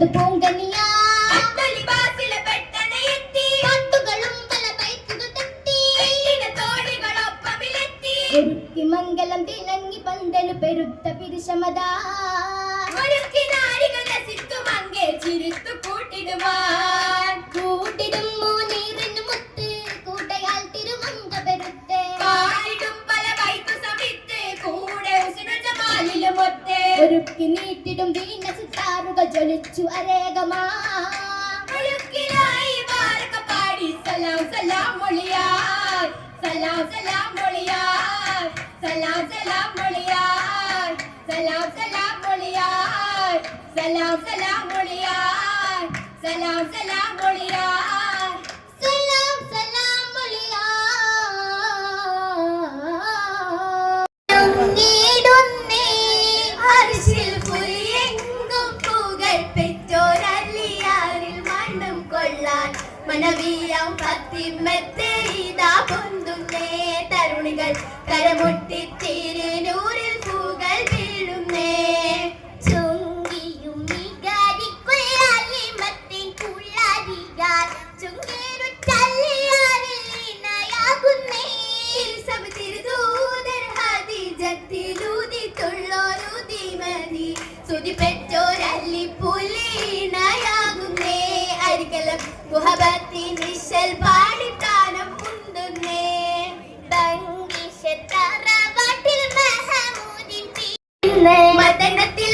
பறந்தது பூங்கனியா மங்கலம் திணங்கி பந்தலு பெருத்த பிரிசமதா ഒരുക്കി നീട്ടിടും വീണ സിത്താറുകൾ ജ്വലിച്ചു അരേകമാ. ഒഴുക്കിലായി പാടി സലാം സലാം മൊഴിയായി സലാം സലാം മൊഴിയായി സലാം സലാം മൊഴിയായി സലാം സലാം മൊഴിയായി സലാം സലാം മൊഴിയായി സലാം സലാം മൊഴിയായി പത്തിമെത്തെ ഇതാ പൊന്തുന്നേ. തരുണികൾ കരമുട്ടി തിരുനൂറിൽ പൂകൾ വീഴുന്നേ. ചുങ്കിയും മികാരിക്കുള്ളാലിമത്തിൻ മതി സുതി പെറ്റോരല്ലി പുലീണയാകുന്നേ അരികലം മുഹബത്തിൻ നിശൽ പാടിത്താനം മുന്തുന്നേ തങ്കിശത്തറവാട്ടിൽ മഹമൂദിൻ ഒളുത്തി